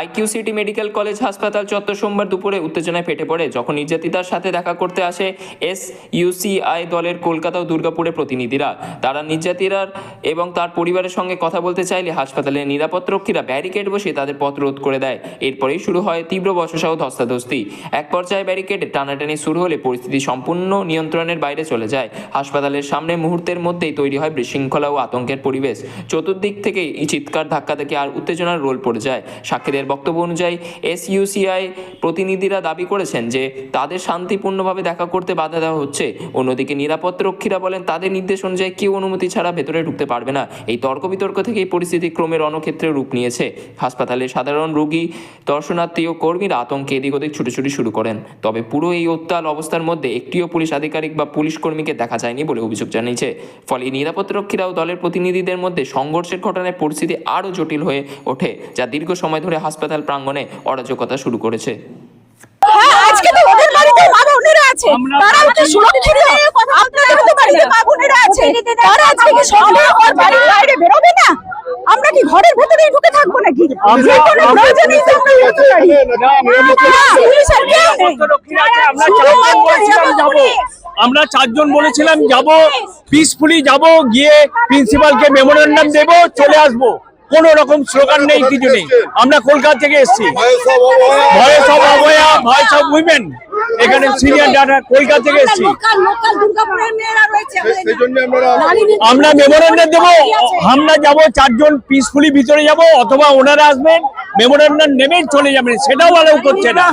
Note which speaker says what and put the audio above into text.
Speaker 1: IQ city medical college হাসপাতাল চত্বর সোমবার দুপুরে উত্তেজনায় ফেটে পড়ে। যখন নির্যাতিতার সাথে দেখা করতে আসে এস ইউসিআই দলের কলকাতা ও দুর্গাপুরের প্রতিনিধিরা। তারা নির্যাতিতার এবং তার পরিবারের সঙ্গে কথা বলতে চাইলে হাসপাতালের নিরাপত্তরক্ষীরা ব্যারিকেড বসে তাদের পথ রোধ করে দেয়। এরপরেই শুরু হয় তীব্র বচসা ও ধস্তাধস্তি। এক পর্যায়ে ব্যারিকেড টানাটানি শুরু হলে পরিস্থিতি সম্পূর্ণ নিয়ন্ত্রণের বাইরে চলে যায়। হাসপাতালের সামনে মুহূর্তের মধ্যেই তৈরি হয় বিশৃঙ্খলা ও আতঙ্কের পরিবেশ। চতুর্দিক থেকে এই চিৎকার ধাক্কা থেকে আর উত্তেজনার রোল পড়ে যায়। সাক্ষীদের বক্তব্য অনুযায়ী এসইউসিআই প্রতিনিধিরা দাবি করেছেন যে তাদের শান্তিপূর্ণভাবে দেখা করতে বাধা দেওয়া হচ্ছে। অন্যদিকে নিরাপত্তারক্ষীরা বলেন, তাদের নির্দেশ অনুযায়ী কেউ অনুমতি ছাড়া ভেতরে ঢুকতে পারবে না। এই তর্ক বিতর্ক থেকে এই পরিস্থিতি ক্রমে রণক্ষেত্রে রূপ নিয়েছে। হাসপাতালে সাধারণ রোগী, দর্শনার্থী ও কর্মীরা আতঙ্কে এদিক ওদিক ছুটোছুটি শুরু করেন। তবে পুরো এই উত্তাল অবস্থার মধ্যে একটিও পুলিশ আধিকারিক বা পুলিশ কর্মীকে দেখা যায়নি বলে অভিযোগ জানিয়েছে। ফলে নিরাপত্তারক্ষীরা ও দলের প্রতিনিধিদের মধ্যে সংঘর্ষের ঘটনায় পরিস্থিতি আরও জটিল হয়ে ওঠে, যা দীর্ঘ সময় ধরে হাসপাতাল প্রাঙ্গণে অরাজকতা শুরু করেছে।
Speaker 2: হ্যাঁ আজকে তো ওদের বাড়িতে মা বোনেরা আছে। তারা হচ্ছে সুরক্ষিত। আপনাদের তো বাড়িতে মা বোনেরা আছে। তারা আজকে কি সকালে ওর বাড়ির বাইরে বেরোবে না? আমরা কি ঘরের ভেতরেই ঢুকে থাকব নাকি? যে কোনো প্রয়োজনেই তো আমরা বেরোতে পারি। না, পুলিশ আর কেউ নেই।
Speaker 3: আমরা চারজন বলেছিলাম যাব। পিসফুলি যাব। গিয়ে প্রিন্সিপালকে মেমোরেন্ডাম দেব চলে আসব। কোন রকম স্লোগান নেই কিছু নেই। আমরা কলকাতা থেকে এসেছি। ভয়েস অফ অবয়া। ভয়েস অফ উইমেন এখানে সিনিয়র ডাটা কলকাতা থেকে এসেছি।
Speaker 4: আমরা
Speaker 3: আমরা দেবো। আমরা যাব চারজন পিসফুলি ভিতরে যাব অথবা ওনারা আসবেন মেমোরেন্ডাম নেবেন চলে যাবেন। সেটাও অ্যালাউ করছে না।